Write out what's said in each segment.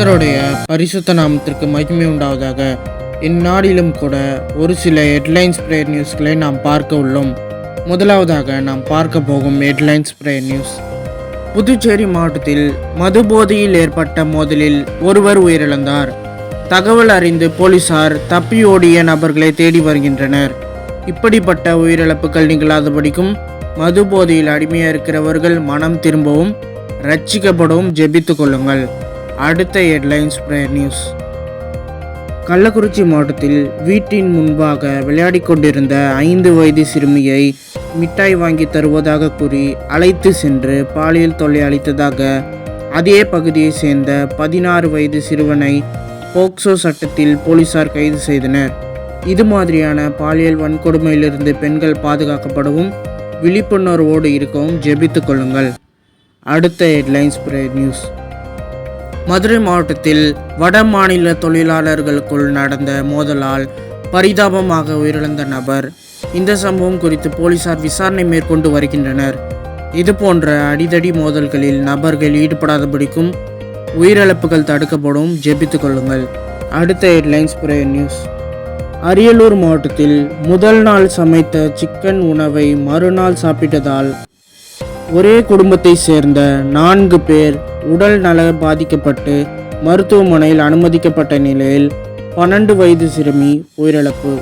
கர்த்தருடைய பரிசுத்த நாமத்திற்கு மகிமை உண்டாவதாக. இந்நாளிலும் கூட ஒரு சில ஹெட்லைன்ஸ் ப்ரேயர் நியூஸ்களை நாம் பார்க்க உள்ளோம். முதலாவதாக நாம் பார்க்க போகும் ஹெட்லைன்ஸ் ப்ரேயர் நியூஸ் புதுச்சேரி மாவட்டத்தில் மதுபோதையில் ஏற்பட்ட மோதலில் ஒருவர் உயிரிழந்தார். தகவல் அறிந்து போலீசார் தப்பியோடிய நபர்களை தேடி வருகின்றனர். இப்படிப்பட்ட உயிரிழப்புகள் நிகழாதபடிக்கும் மது போதையில் அடிமையாக இருக்கிறவர்கள் மனம் திரும்பவும் ரட்சிக்கப்படவும் ஜெபித்து கொள்ளுங்கள். அடுத்த ஹெட்லைன்ஸ் பிரேயர் நியூஸ். கள்ளக்குறிச்சி மாவட்டத்தில் வீட்டின் முன்பாக விளையாடி கொண்டிருந்த ஐந்து வயது சிறுமியை மிட்டாய் வாங்கி தருவதாக கூறி அழைத்து சென்று பாலியல் தொல்லை அளித்ததாக அதே பகுதியைச் சேர்ந்த பதினாறு வயது சிறுவனை போக்சோ சட்டத்தில் போலீசார் கைது செய்தனர். இது மாதிரியான பாலியல் வன்கொடுமையிலிருந்து பெண்கள் பாதுகாக்கப்படவும் விழிப்புணர்வோடு இருக்கவும் ஜெபித்துக் கொள்ளுங்கள். அடுத்த ஹெட்லைன்ஸ் பிரேயர் நியூஸ். மதுரை மாவட்டத்தில் வட மாநில தொழிலாளர்களுக்குள் நடந்த மோதலால் பரிதாபமாக உயிரிழந்த நபர். இந்த சம்பவம் குறித்து போலீசார் விசாரணை மேற்கொண்டு வருகின்றனர். இது போன்ற அடிதடி மோதல்களில் நபர்கள் ஈடுபடாதபடிக்கும் உயிரிழப்புகள் தடுக்கப்படும் ஜெபித்துக் கொள்ளுங்கள். அடுத்த ஹெட்லைன்ஸ் பிரேயர் நியூஸ். அரியலூர் மாவட்டத்தில் முதல் நாள் சமைத்த சிக்கன் உணவை மறுநாள் சாப்பிட்டதால் ஒரே குடும்பத்தை சேர்ந்த நான்கு பேர் உடல் நல பாதிக்கப்பட்டு மருத்துவமனையில் அனுமதிக்கப்பட்ட நிலையில் பன்னெண்டு வயது சிறுமி உயிரிழப்பு.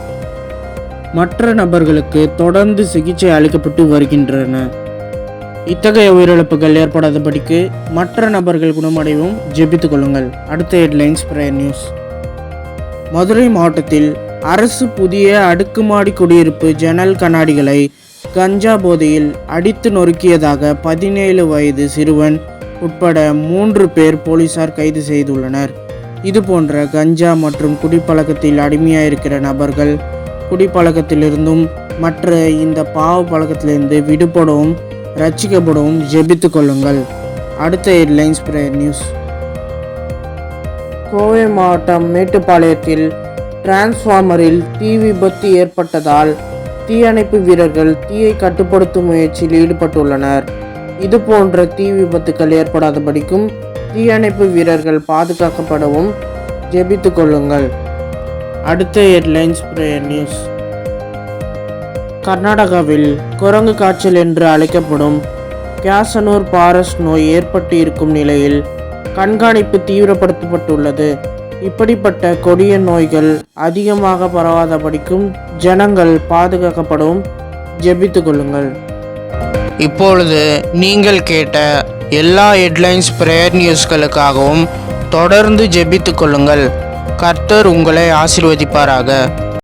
மற்ற நபர்களுக்கு தொடர்ந்து சிகிச்சை அளிக்கப்பட்டு வருகின்றன. இத்தகைய உயிரிழப்புகள் ஏற்படாதபடிக்கு மற்ற நபர்கள் குணமடையவும் ஜெபித்துக் கொள்ளுங்கள். அடுத்த ஹெட்லைன்ஸ் பிரேயர் நியூஸ். மதுரை மாவட்டத்தில் அரசு புதிய அடுக்குமாடி குடியிருப்பு ஜன்னல் கண்ணாடிகளை கஞ்சா போதையில் அடித்து நொறுக்கியதாக பதினேழு வயது சிறுவன் உட்பட மூன்று பேர் போலீசார் கைது செய்துள்ளனர். இதுபோன்ற கஞ்சா மற்றும் குடிப்பழக்கத்தில் அடிமையாயிருக்கிற நபர்கள் குடிப்பழக்கத்திலிருந்தும் மற்ற இந்த பாவ பழக்கத்திலிருந்து விடுபடவும் ரட்சிக்கப்படவும் ஜெபித்து கொள்ளுங்கள். அடுத்த ஹெட்லைன்ஸ் பிரேயர் நியூஸ். கோவை மாவட்டம் மேட்டுப்பாளையத்தில் டிரான்ஸ்ஃபார்மரில் தீ விபத்து ஏற்பட்டதால் தீயணைப்பு வீரர்கள் தீயை கட்டுப்படுத்தும் முயற்சியில் ஈடுபட்டுள்ளனர். இது போன்ற தீ விபத்துக்கள் ஏற்படாதபடிக்கும் தீயணைப்பு வீரர்கள் பாதுகாக்கப்படவும் ஜெபித்து கொள்ளுங்கள். அடுத்த ஹெட்லைன்ஸ் பிரேயர் நியூஸ். கர்நாடகாவில் குரங்கு காய்ச்சல் என்று அழைக்கப்படும் கேசனூர் பாரஸ் நோய் ஏற்பட்டு இருக்கும் நிலையில் கண்காணிப்பு தீவிரப்படுத்தப்பட்டுள்ளது. இப்படிப்பட்ட கொடிய நோய்கள் அதிகமாக பரவாத படிக்கும் ஜனங்கள் பாதுகாக்கப்படும். ஜெபித்து கொள்ளுங்கள். இப்பொழுது நீங்கள் கேட்ட எல்லா ஹெட்லைன்ஸ் பிரேயர் நியூஸ்களுக்காகவும் தொடர்ந்து ஜெபித்துக் கொள்ளுங்கள். கர்த்தர் உங்களை ஆசிர்வதிப்பாராக.